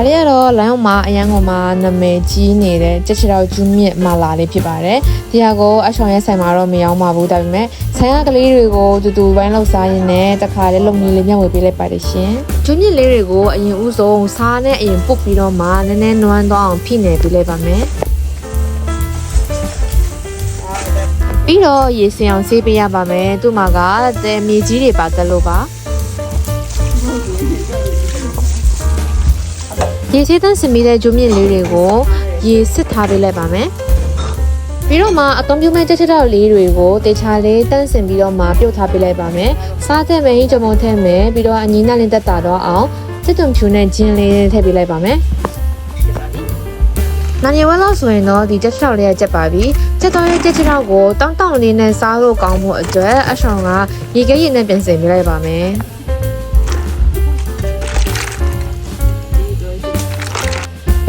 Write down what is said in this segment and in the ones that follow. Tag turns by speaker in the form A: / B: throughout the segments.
A: ဒါလေးကတော့လိုင်းအောင်မှာအရန်ကုန်မှာနာမည်ကြီးနေတဲ့ကြက်ချီတော်ကျူးမြင့်မာလာလေးဖြစ်ပါတယ်။ဒီဟာကိုအချောင်ရဲ့ဆိုင်မှာတော့မရောင်းပါဘူးဒါပေမဲ့ဆိုင်ကကလေးတွေကိုတူတူပိုင်းလောက်စားရင်းနဲ့တခါလေးလုံကြီးလေးမျှဝေပေးလိုက်ပါတယ်ရှင်။ကျူးမြင့်လေးတွေကိုအရင်ဦးဆုံးစားနဲ့အရင်ပုတ်ပြီးတော့မှနည်းနည်းနွမ်းတော့အောင်ဖိနေပေးလိုက်ပါမယ်။ပြီးတော့ရေစင်အောင်ဆေးပေးရပါမယ်။သူ့မှာကတဲမြေကြီးတွေပါတက်လို့ပါ။ ရေဆေးသန့်စင်ပြီးတဲ့ဂျုံမြင့်လေးတွေကိုရေစစ်ထားပေးလိုက်ပါမယ်။ပြီးတော့မှအသုံးပြုမဲ့ချက်ချက်တော့လေးတွေကိုတေချာလေးတန့်စင်ပြီးတော့မှပြုတ်ထားပေးလိုက်ပါမယ်။စားတဲ့မယ်ဟင်းကြုံမုံထဲမယ်ပြီးတော့အညီနဲ့လင်းတက်တာတော့အောင်စစ်တုံဖြူနဲ့ဂျင်းလေးထည့်ပေးလိုက်ပါမယ်။နာနေဝဲလို့ဆိုရင်တော့ဒီချက်ချက်တော့လေးရချက်ပါပြီ။ချက်တော့ရဲ့ချက်ချက်တော့ကိုတောင်းတောင်းလေးနဲ့စားလို့ကောင်းဖို့အတွက်အဆောင်ကရေခဲရည်နဲ့ပြင်ဆင်ပေးလိုက်ပါမယ်။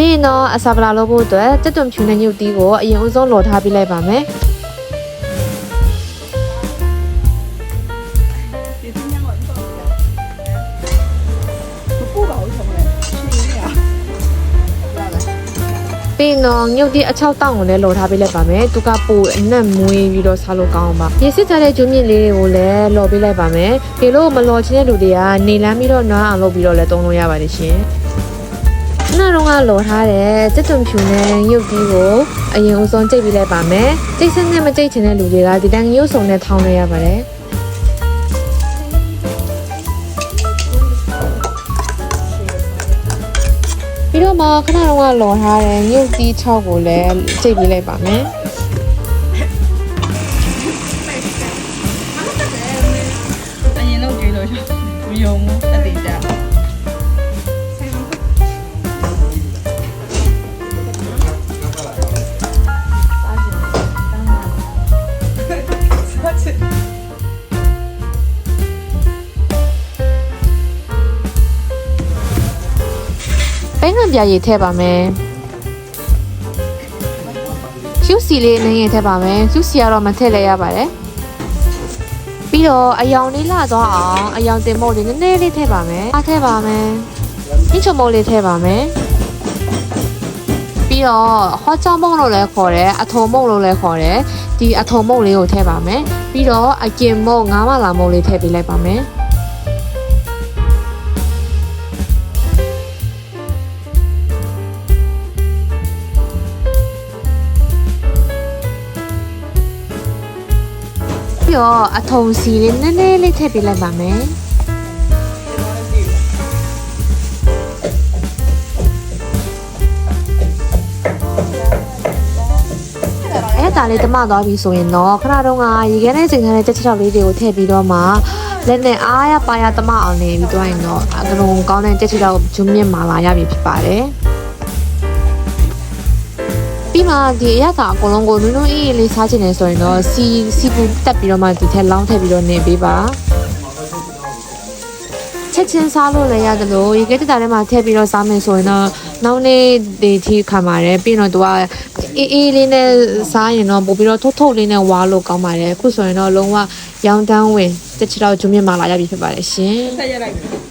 A: ပြီးရင်တော့အစာပလာလုပ်ဖို့အတွက်တက်တွန်ဖြူနဲ့ညှုပ်သီးကိုအရင်အဆုံးလော်ထားပေးလိုက်ပါမယ်ပြီးတော့ငုတ်ဒီအချောက်တောင့်ကိုလည်းလော်ထားပေးလိုက်ပါမယ်။သူကပိုအနက်မွေးပြီးတော့စားလို့ကောင်းပါ။ရေစစ်ထားတဲ့ကျွမြင့်လေးတွေကိုလည်းလော်ပေးလိုက်ပါမယ်။ဒီလိုမလော်ချင်တဲ့လူတွေကနေလမ်းပြီးတော့နွားအောင်လုပ်ပြီးတော့လည်းသုံးလို့ရပါတယ်ရှင်။ ခဏတော့ကလော်ထားတဲ့တက်တွံဖြူနဲ့ညုတ်တီးကိုအရင်ဦးဆုံးကြိတ်ပေးလိုက်ပါမယ်ကြိတ်စက်နဲ့မကြိတ်ချင်တဲ့လူတွေကဒီတန်းရုပ်စုံနဲ့ထောင်းလို့ရပါတယ်ပြီးတော့မှခဏတော့ကလော်ထားတဲ့ညုတ်တီး6ကိုလည်းကြိတ်ပေးလိုက်ပါမယ် ပိန်းငံပြရည်ထည့်ပါမယ်ကျူးစီလေးနည်းနည်းထည့်ပါမယ်ကျူးစီကတော့မထည့်လဲရပါတယ်ပြီးတော့အယောင်လေးလာသွားအောင်အယောင်တင်မို့လေးနည်းနည်းလေးထည့်ပါမယ်အားထည့်ပါမယ်ညချုံမို့လေးထည့်ပါမယ်ပြီးတော့ဟောကြောင်မုံလို့လည်းခေါ်တယ်အထုံမုံလို့လည်းခေါ်တယ်ဒီအထုံမုံလေးကိုထည့်ပါမယ်ပြီးတော့အကင်မုံငါးမလာမုံလေးထည့်ပေးလိုက်ပါမယ် ပြီးတော့အထုံစီလေးနည်းနည်းလေးထည့်ပေးလိုက်ပါမယ်အဲ့ဒါလေးတမသွားပြီဆိုရင်တော့ခဏတော့ကရေခဲနဲ့စိန်ထားတဲ့ချက်ချက်လေးတွေကိုထည့်ပြီးတော့မှလက်နဲ့အားရပါရတမအောင်နေပြီးတော့ရင်တော့အကလုံးကောင်းတဲ့ချက်ချက်တော့ဂျုံမြင့်မာလာရပြီဖြစ်ပါတယ် ပြီးမှဒီအရက်ကအကုန်လုံးကိုနူးနူးအေးအေးလေးစားချင်တယ်ဆိုရင်တော့စီစီပူတက်ပြီးတော့မှဒီထက်လောင်းထည့်ပြီးတော့နေပေးပါချက်ချင်းစားလို့လည်းရတယ်လို့ရေကဲတက်တာထဲမှာထည့်ပြီးတော့စားမယ်ဆိုရင်တော့နောက်နေ့ဒီထိခံပါတယ်ပြီးတော့သူကအေးအေးလေးနဲ့စားရင်တော့ပို့ပြီးတော့ထုတ်ထုတ်လေးနဲ့ဝါလို့ကောင်းပါတယ်အခုဆိုရင်တော့လုံးဝရောင်တန်းဝင်တစ်ချီတော့ဂျုံမြင့်မာလာရပြီဖြစ်ပါတယ်ရှင်
B: ဆက်ရလိုက်